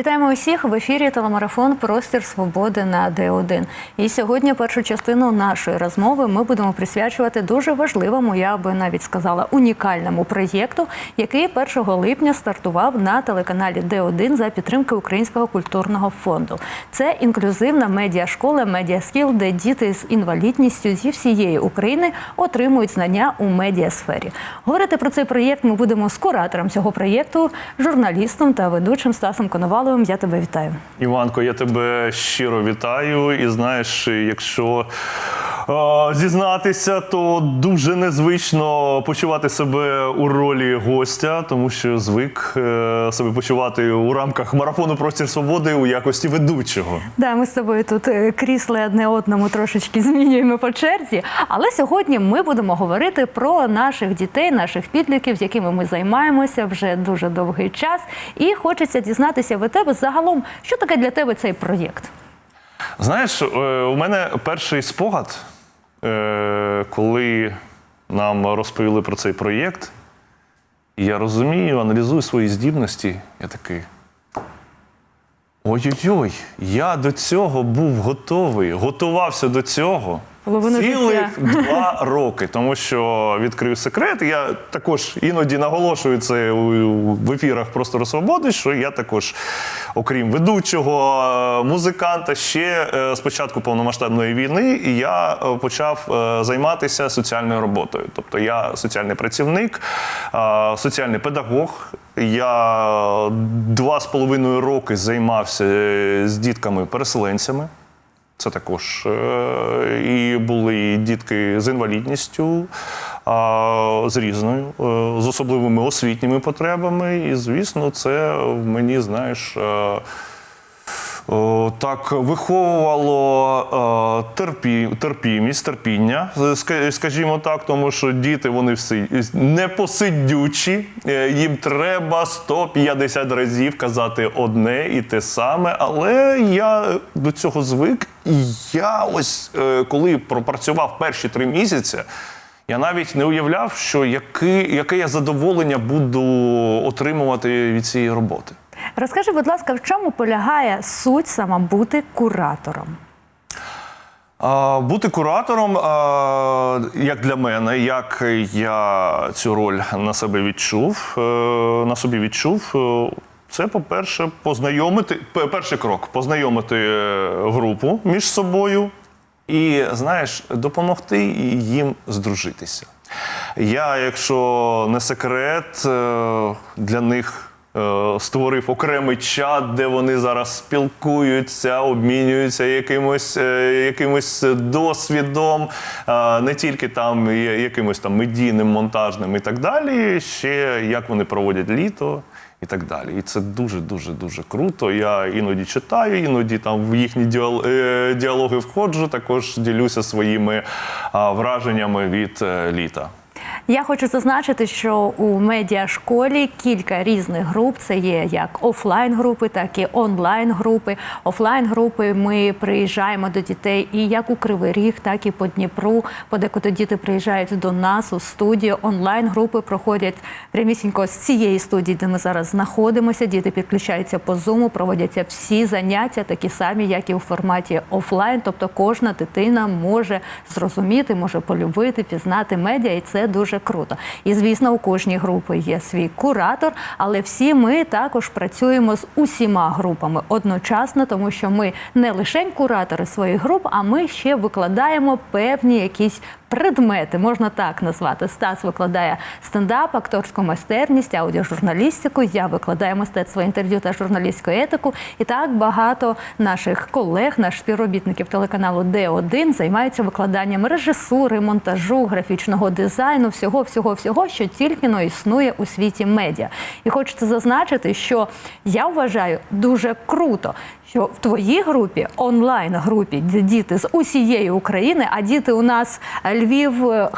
Вітаємо усіх в ефірі телемарафон Простір свободи на Д1. І сьогодні першу частину нашої розмови ми будемо присвячувати дуже важливому, я би навіть сказала, унікальному проєкту, який 1 липня стартував на телеканалі Д1 за підтримки Українського культурного фонду. Це інклюзивна медіашкола Медіаскіл, де діти з інвалідністю зі всієї України отримують знання у медіасфері. Говорити про цей проєкт ми будемо з куратором цього проєкту, журналістом та ведучим Стасом Коноваловим. Я тебе вітаю. Іванко, я тебе щиро вітаю. І знаєш, якщо зізнатися, то дуже незвично почувати себе у ролі гостя, тому що звик е, себе почувати у рамках марафону Простір свободи у якості ведучого. Да, ми з тобою тут е, крісла одне одному трошечки змінюємо по черзі. Але сьогодні ми будемо говорити про наших дітей, наших підлітків, з якими ми займаємося вже дуже довгий час. І хочеться дізнатися від тебе загалом, що таке для тебе цей проєкт. Знаєш, е, у мене перший спогад, е, коли нам розповіли про цей проєкт, я розумію, аналізую свої здібності, я такий. Ой-ой-ой, я до цього був готовий, готувався до цього. Половину Цілих життя. два роки, тому що відкрив секрет. Я також іноді наголошую це в ефірах Простору Свободи, що я також, окрім ведучого, е, музиканта, ще е, з початку повномасштабної війни я е, почав займатися соціальною роботою. Тобто я соціальний працівник, соціальний педагог. Я два з половиною роки займався з дітками-переселенцями. Це також е, і були дітки з інвалідністю, з різною, е, з особливими освітніми потребами. І, звісно, це в мені, знаєш. Е, Так виховувало е, терпі, терпімість, терпіння, ска- скажімо так, тому що діти вони всі непосидючі, е, їм треба 150 разів казати одне і те саме. Але я до цього звик, і я ось е, коли пропрацював перші три місяці. Я навіть не уявляв, що яке, яке я задоволення буду отримувати від цієї роботи. Розкажи, будь ласка, в чому полягає суть саме бути куратором? Бути куратором, як для мене, як я цю роль на себе відчув, е, на собі відчув. е, Це, по-перше, познайомити перший крок познайомити е, групу між собою і, знаєш, допомогти їм здружитися. Я, якщо не секрет, для них створив окремий чат, де вони зараз спілкуються, обмінюються якимось, е, якимось досвідом, е, не тільки там якимось там медійним, монтажним і так далі, ще як вони проводять літо. І так далі. І це дуже дуже дуже круто. Я іноді читаю, іноді там в їхні діал- е, діалоги входжу, також ділюся своїми враженнями від е, літа. Я хочу зазначити, що у медіашколі кілька різних груп. Це є як офлайн групи, так і онлайн групи. Офлайн групи ми приїжджаємо до дітей і як у Кривий Ріг, так і по Дніпру. Подекуди діти приїжджають до нас у студію. Онлайн групи проходять прямісінько з цієї студії, де ми зараз знаходимося. Діти підключаються по зуму, проводяться всі заняття, такі самі, як і у форматі офлайн. Тобто кожна дитина може зрозуміти, може полюбити, пізнати медіа, і це дуже круто. І звісно, у кожній групі є свій куратор, але всі ми також працюємо з усіма групами одночасно, тому що ми не лише куратори своїх груп, а ми ще викладаємо певні якісь. Предмети можна так назвати. Стас викладає стендап, акторську майстерність, аудіожурналістику. Я викладаю мистецтво інтерв'ю та журналістську етику. І так багато наших колег, наших співробітників телеканалу Д1 займаються викладанням режисури, монтажу, графічного дизайну, всього, всього, всього, що тільки но існує у світі медіа. І хочеться зазначити, що я вважаю дуже круто, що в твоїй групі, онлайн групі, діти з усієї України, а діти у нас Львів, е,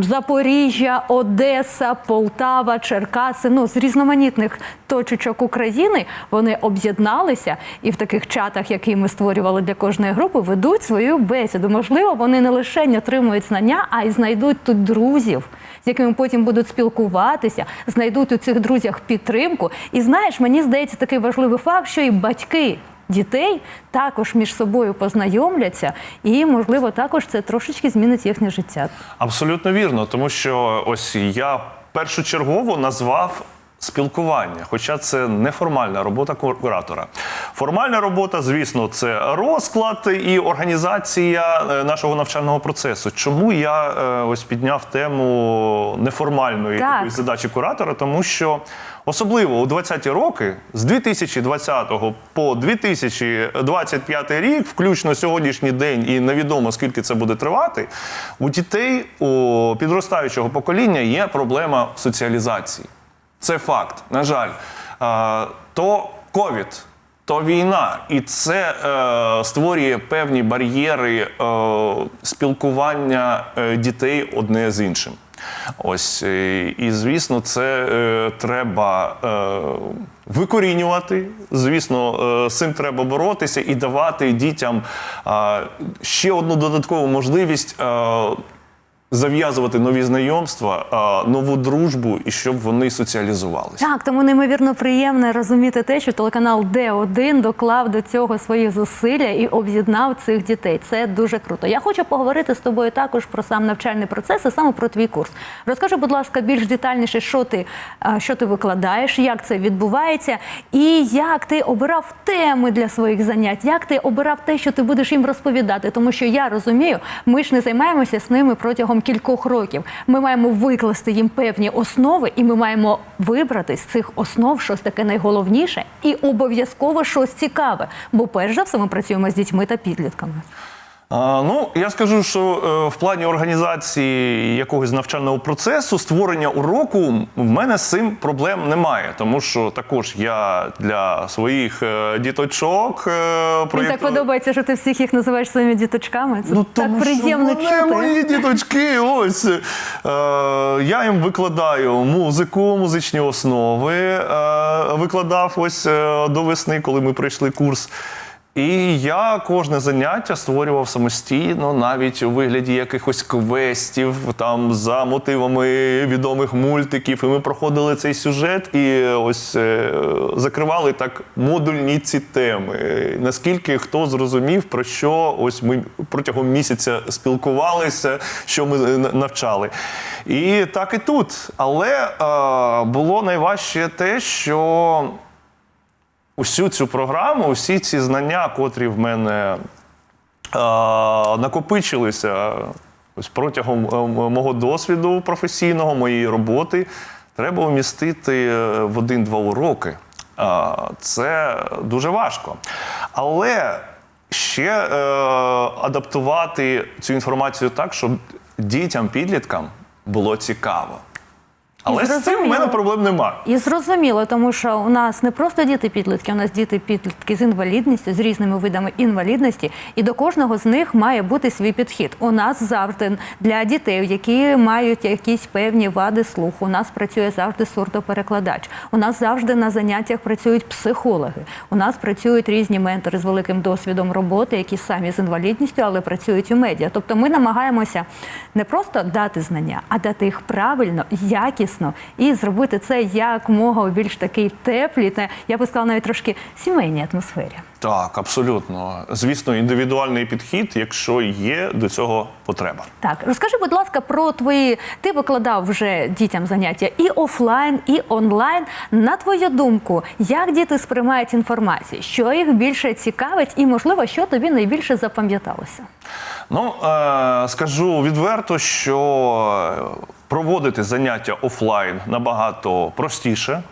Запоріжжя, Одеса, Полтава, Черкаси, ну з різноманітних точечок України вони об'єдналися і в таких чатах, які ми створювали для кожної групи, ведуть свою бесіду. Можливо, вони не лише отримують знання, а й знайдуть тут друзів, з якими потім будуть спілкуватися, знайдуть у цих друзях підтримку. І знаєш, мені здається такий важливий факт, що і батьки. Дітей також між собою познайомляться, і можливо також це трошечки змінить їхнє життя. Абсолютно вірно, тому що ось я першочергово назвав спілкування, хоча це неформальна робота куратора. Формальна робота, звісно, це розклад і організація е, нашого навчального процесу. Чому я е, ось підняв тему неформальної Так. задачі куратора? Тому що особливо у 20-ті роки, з 2020 по 2025 рік, включно сьогоднішній день, і невідомо скільки це буде тривати, у дітей у підростаючого покоління є проблема соціалізації. Це факт, на жаль. То ковід, то війна, і це е, створює певні бар'єри е, спілкування е, дітей одне з іншим. Ось е, і звісно, це е, треба е, викорінювати. Звісно, е, з цим треба боротися і давати дітям е, ще одну додаткову можливість. Е, Зав'язувати нові знайомства, нову дружбу і щоб вони соціалізувалися. Так, тому неймовірно приємно розуміти те, що телеканал Д1 доклав до цього свої зусилля і об'єднав цих дітей. Це дуже круто. Я хочу поговорити з тобою також про сам навчальний процес і саме про твій курс. Розкажи, будь ласка, більш детальніше, що ти, що ти викладаєш, як це відбувається, і як ти обирав теми для своїх занять, як ти обирав те, що ти будеш їм розповідати. Тому що я розумію, ми ж не займаємося з ними протягом кількох років. Ми маємо викласти їм певні основи, і ми маємо вибрати з цих основ щось таке найголовніше і обов'язково щось цікаве. Бо перш за все ми працюємо з дітьми та підлітками. А, ну, я скажу, що е, в плані організації якогось навчального процесу, створення уроку, в мене з цим проблем немає. Тому що також я для своїх е, діточок е, Мені так подобається, що ти всіх їх називаєш своїми діточками. Це Ну, так тому приємно що вони чути. мої діточки. Ось е, я їм викладаю музику, музичні основи. Е, викладав ось е, до весни, коли ми пройшли курс. І я кожне заняття створював самостійно, навіть у вигляді якихось квестів, там за мотивами відомих мультиків. І ми проходили цей сюжет і ось е, закривали так модульні ці теми. Наскільки хто зрозумів, про що ось ми протягом місяця спілкувалися, що ми е, навчали. І так і тут. Але е, було найважче те, що усю цю програму, усі ці знання, котрі в мене е, накопичилися ось протягом е, мого досвіду професійного, моєї роботи, треба вмістити е, в один-два уроки. Це дуже важко. Але ще е, адаптувати цю інформацію так, щоб дітям, підліткам було цікаво. Але з цим зрозуміло. мене проблем немає. І зрозуміло, тому що у нас не просто діти підлітки, у нас діти підлітки з інвалідністю, з різними видами інвалідності, і до кожного з них має бути свій підхід. У нас завжди для дітей, які мають якісь певні вади слуху, у нас працює завжди сурдоперекладач. У нас завжди на заняттях працюють психологи. У нас працюють різні ментори з великим досвідом роботи, які самі з інвалідністю, але працюють у медіа. Тобто ми намагаємося не просто дати знання, а дати їх правильно, якісно і зробити це якмога у більш такій теплій, та я би сказала навіть трошки сімейній атмосфері. Так, абсолютно. Звісно, індивідуальний підхід, якщо є до цього потреба. Так, розкажи, будь ласка, про твої. Ти викладав вже дітям заняття і офлайн, і онлайн. На твою думку, як діти сприймають інформацію? Що їх більше цікавить, і можливо, що тобі найбільше запам'яталося? Ну, е, скажу відверто, що проводити заняття офлайн набагато простіше,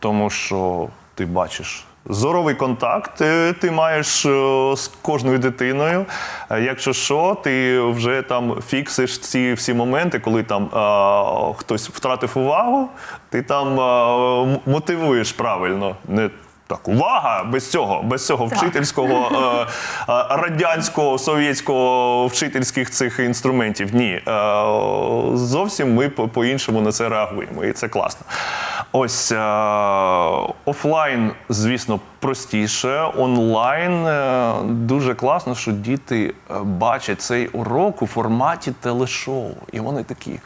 тому що ти бачиш. Зоровий контакт е, ти маєш е, з кожною дитиною. Е, Якщо що, ти вже там фіксиш ці всі моменти, коли там е, хтось втратив увагу, ти там м- мотивуєш правильно. Не Так, увага! Без цього, без цього вчительського е, радянського совєтського вчительських цих інструментів. Ні, е, зовсім ми по-іншому на це реагуємо, і це класно. Ось е, офлайн, звісно, простіше. Онлайн е, дуже класно, що діти е, бачать цей урок у форматі телешоу. І вони такі.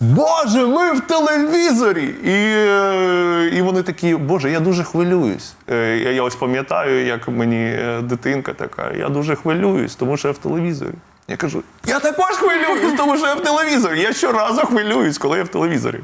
Боже, ми в телевізорі! І, і вони такі, Боже, я дуже хвилююсь. Я, ось пам'ятаю, як мені дитинка така, я дуже хвилююсь, тому що я в телевізорі. Я кажу, я також хвилююсь, тому що я в телевізорі. Я щоразу хвилююсь, коли я в телевізорі.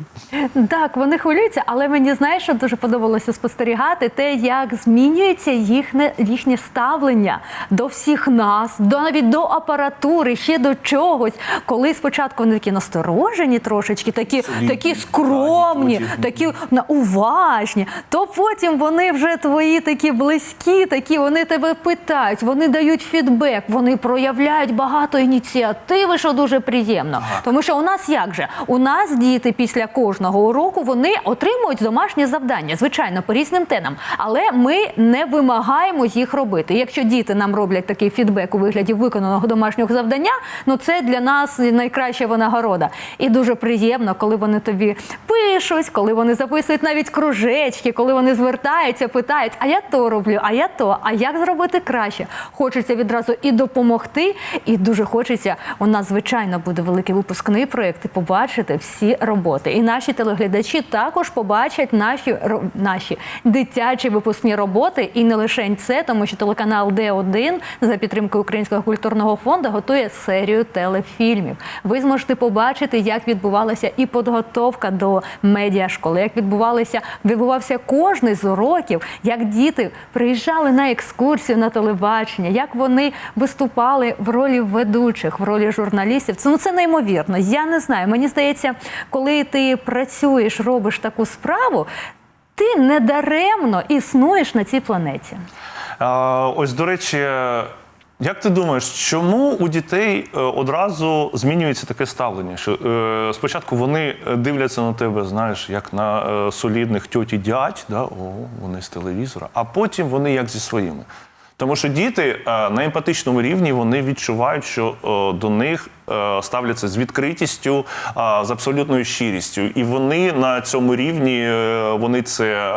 Так, вони хвилюються, але мені знаєш, що дуже подобалося спостерігати те, як змінюється їхнє, їхнє ставлення до всіх нас, до навіть до апаратури, ще до чогось. Коли спочатку вони такі насторожені трошечки, такі, Солідні, такі скромні, потім. такі на- уважні, то потім вони вже твої такі близькі, такі вони тебе питають, вони дають фідбек, вони проявляють багато ініціативи, що дуже приємно. Тому що у нас як же? У нас діти після кожного уроку вони отримують домашнє завдання, звичайно, по різним темам. Але ми не вимагаємо їх робити. Якщо діти нам роблять такий фідбек у вигляді виконаного домашнього завдання, ну це для нас найкраща винагорода. І дуже приємно, коли вони тобі пишуть, коли вони записують навіть кружечки, коли вони звертаються, питають, а я то роблю, а я то, а як зробити краще? Хочеться відразу і допомогти, і дуже хочеться. У нас звичайно буде великий випускний проєкт і побачити всі роботи. І наші телеглядачі також побачать наші наші дитячі випускні роботи. І не лише це, тому що телеканал Д1 за підтримкою Українського культурного фонду готує серію телефільмів. Ви зможете побачити, як відбувалася і підготовка до медіашколи, як відбувалися відбувався кожний з уроків, як діти приїжджали на екскурсію на телебачення, як вони виступали в ролі ведучих, в ролі журналістів. Це ну це неймовірно. Я не знаю. Мені здається, коли ти працюєш, робиш таку справу. Ти недаремно існуєш на цій планеті. А, ось, до речі, як ти думаєш, чому у дітей е, одразу змінюється таке ставлення? Що е, спочатку вони дивляться на тебе, знаєш, як на е, солідних тьоті дядь, да? о, вони з телевізора, а потім вони як зі своїми. Тому що діти е, на емпатичному рівні вони відчувають, що е, до них е, ставляться з відкритістю, з абсолютною щирістю. І вони на цьому рівні вони це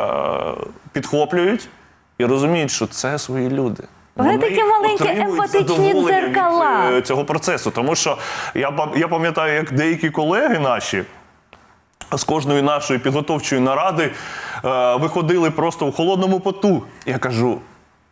підхоплюють і розуміють, що це свої люди. Вони такі маленькі емпатичні від, дзеркала. е, цього процесу. Тому що я, я пам'ятаю, як деякі колеги наші з кожної нашої підготовчої наради е, виходили просто в холодному поту. Я кажу.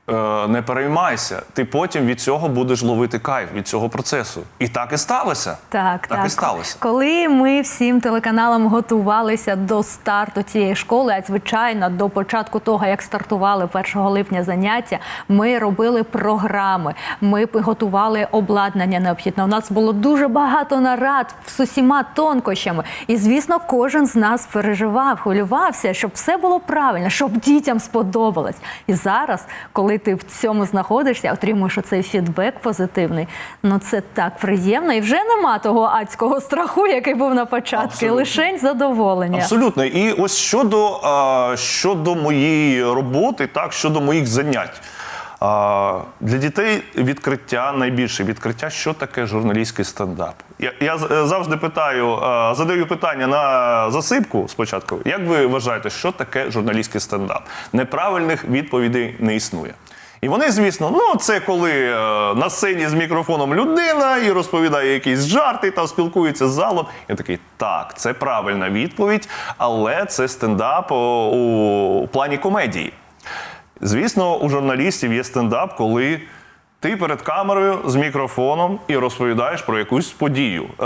Е, Не переймайся, ти потім від цього будеш ловити кайф від цього процесу. І так і сталося. Так, так. і сталося. Коли ми всім телеканалам готувалися до старту цієї школи, а звичайно, до початку того, як стартували 1 липня заняття, ми робили програми, ми готували обладнання необхідне. У нас було дуже багато нарад з усіма тонкощами. І звісно, кожен з нас переживав, хвилювався, щоб все було правильно, щоб дітям сподобалось. І зараз, коли ти в цьому знаходишся, отримуєш оцей фідбек позитивний. Ну це так приємно, і вже нема того адського страху, який був на початку, лишень задоволення. Абсолютно. І ось щодо, а, щодо моєї роботи, так, щодо моїх занять. А, для дітей відкриття найбільше відкриття, що таке журналістський стендап. Я, я е, завжди питаю, задаю питання на засипку спочатку. Як ви вважаєте, що таке журналістський стендап? Неправильних відповідей не існує. І вони, звісно, ну це коли е, на сцені з мікрофоном людина і розповідає якісь жарти та спілкується з залом. Я такий, так, це правильна відповідь, але це стендап о, у плані комедії. Звісно, у журналістів є стендап, коли ти перед камерою з мікрофоном і розповідаєш про якусь подію. Е,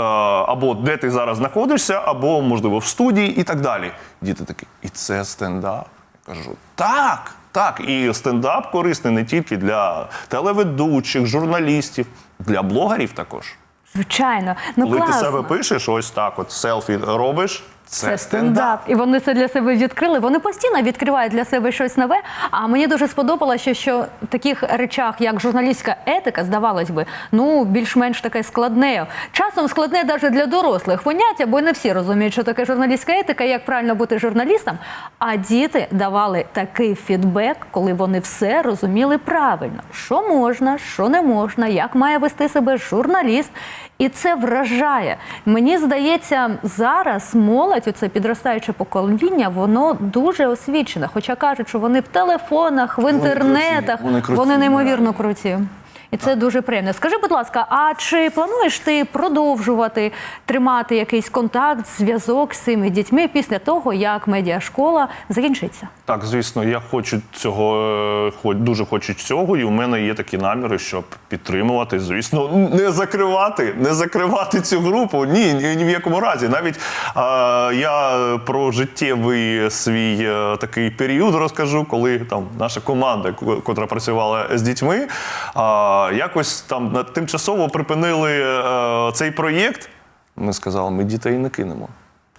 або де ти зараз знаходишся, або, можливо, в студії і так далі. Діти такі, і це стендап. Я кажу, так, так. І стендап корисний не тільки для телеведучих, журналістів, для блогерів також. Звичайно, ну Коли класно. ти себе пишеш, ось так, от селфі робиш, Це стендап. І вони це для себе відкрили. Вони постійно відкривають для себе щось нове. А мені дуже сподобалося, що в таких речах, як журналістська етика, здавалось би, ну більш-менш таке складне. Часом складне навіть для дорослих поняття, бо не всі розуміють, що таке журналістська етика, як правильно бути журналістом. А діти давали такий фідбек, коли вони все розуміли правильно, що можна, що не можна, як має вести себе журналіст. І це вражає. Мені здається, зараз молодь, це підростаюче покоління, воно дуже освічене. Хоча кажуть, що вони в телефонах, в інтернетах, вони круті, вони неймовірно круті. І це дуже приємно. Скажи, будь ласка, а чи плануєш ти продовжувати тримати якийсь контакт, зв'язок з цими дітьми після того, як медіашкола закінчиться? Так, звісно, я хочу цього, е, дуже хочу цього, і у мене є такі наміри, щоб підтримувати. Звісно, не закривати, не закривати цю групу. Ні, ні, ні в якому разі. Навіть е, я про життєвий свій е, такий період розкажу, коли там наша команда, ко- котра працювала з дітьми, е, якось там на- тимчасово припинили е, цей проєкт. Ми сказали, ми дітей не кинемо.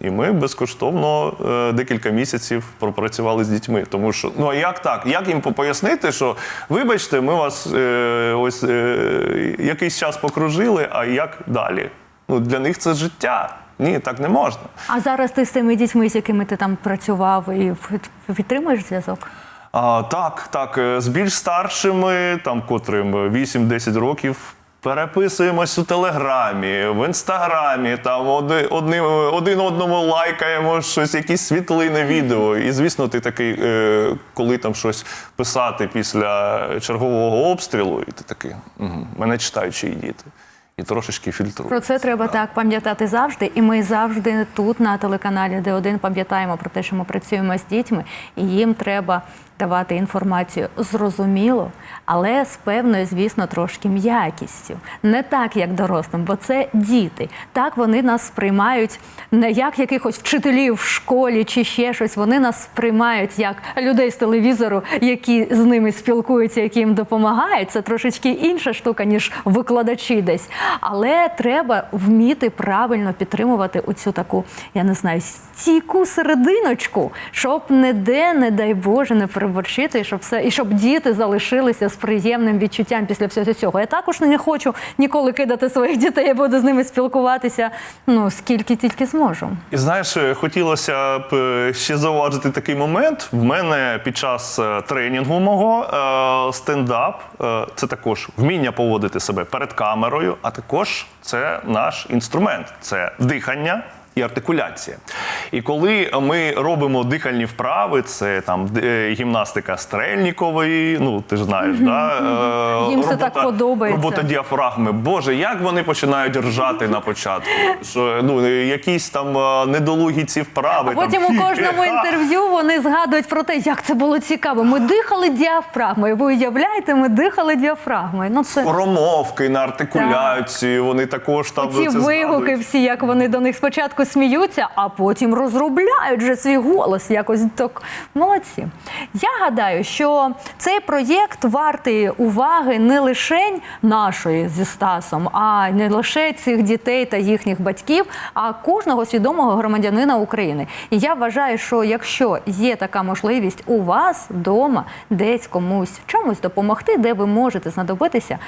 І ми безкоштовно е, декілька місяців пропрацювали з дітьми. Тому що ну а як так? Як їм пояснити, що вибачте, ми вас е, ось е, якийсь час покружили, а як далі? Ну для них це життя. Ні, так не можна. А зараз ти з цими дітьми, з якими ти там працював, і під- підтримуєш зв'язок? А, так, так, е, з більш старшими, там котрим 8-10 років. Переписуємось у телеграмі, в інстаграмі, там один, один одному лайкаємо щось, якісь світлини, відео. І звісно, ти такий, е, коли там щось писати після чергового обстрілу, і ти такий, угу, мене читають чиї діти. І трошечки фільтруєш. Про це треба так пам'ятати завжди. І ми завжди тут на телеканалі Д1 пам'ятаємо про те, що ми працюємо з дітьми, і їм треба давати інформацію зрозуміло, але з певною, звісно, трошки м'якістю. Не так, як дорослим, бо це діти. Так вони нас сприймають не як якихось вчителів в школі чи ще щось. Вони нас сприймають як людей з телевізору, які з ними спілкуються, які їм допомагають. Це трошечки інша штука, ніж викладачі десь. Але треба вміти правильно підтримувати оцю таку, я не знаю, стійку серединочку, щоб ніде, не дай Боже, не переборщити, щоб все, і щоб діти залишилися з приємним відчуттям після всього цього. Я також не хочу ніколи кидати своїх дітей, я буду з ними спілкуватися ну скільки тільки зможу. І знаєш, е, хотілося б е, ще зауважити такий момент. В мене під час е, тренінгу мого стендап це також вміння поводити себе перед камерою, а також це наш інструмент це дихання. І артикуляція. І коли ми робимо дихальні вправи, це там е, гімнастика стрельнікової, ну ти ж знаєш, да? Їм це так подобається. Робота діафрагми. Боже, як вони починають ржати на початку? Що ну якісь там е, недолугі ці вправи. А потім там, у кожному інтерв'ю вони згадують про те, як це було цікаво. Ми дихали діафрагмою. Ви уявляєте, ми дихали діафрагмою. Ну це Промовки на артикуляцію, вони також там ці вигуки, всі, як вони до них спочатку сміються, а потім розробляють вже свій голос. Якось так молодці. Я гадаю, що цей проєкт вартий уваги не лише нашої зі Стасом, а не лише цих дітей та їхніх батьків, а кожного свідомого громадянина України. І я вважаю, що якщо є така можливість у вас вдома десь комусь чомусь допомогти, де ви можете знадобитися.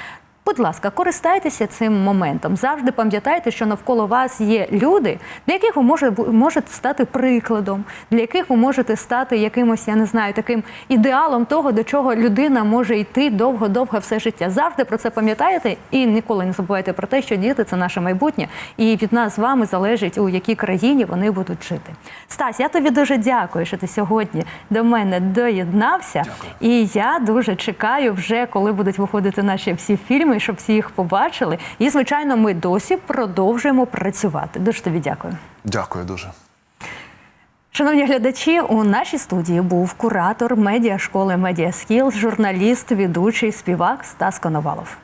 Будь ласка, користайтеся цим моментом. Завжди пам'ятайте, що навколо вас є люди, для яких ви може- можете стати прикладом, для яких ви можете стати якимось, я не знаю, таким ідеалом того, до чого людина може йти довго-довго все життя. Завжди про це пам'ятайте і ніколи не забувайте про те, що діти це наше майбутнє, і від нас з вами залежить, у якій країні вони будуть жити. Стась, я тобі дуже дякую, що ти сьогодні до мене доєднався. І я дуже чекаю вже, коли будуть виходити наші всі фільми, щоб всі їх побачили. І, звичайно, ми досі продовжуємо працювати. Дуже тобі дякую. Дякую дуже. Шановні глядачі, у нашій студії був куратор медіашколи Медіаскіл, журналіст, ведучий, співак Стас Коновалов.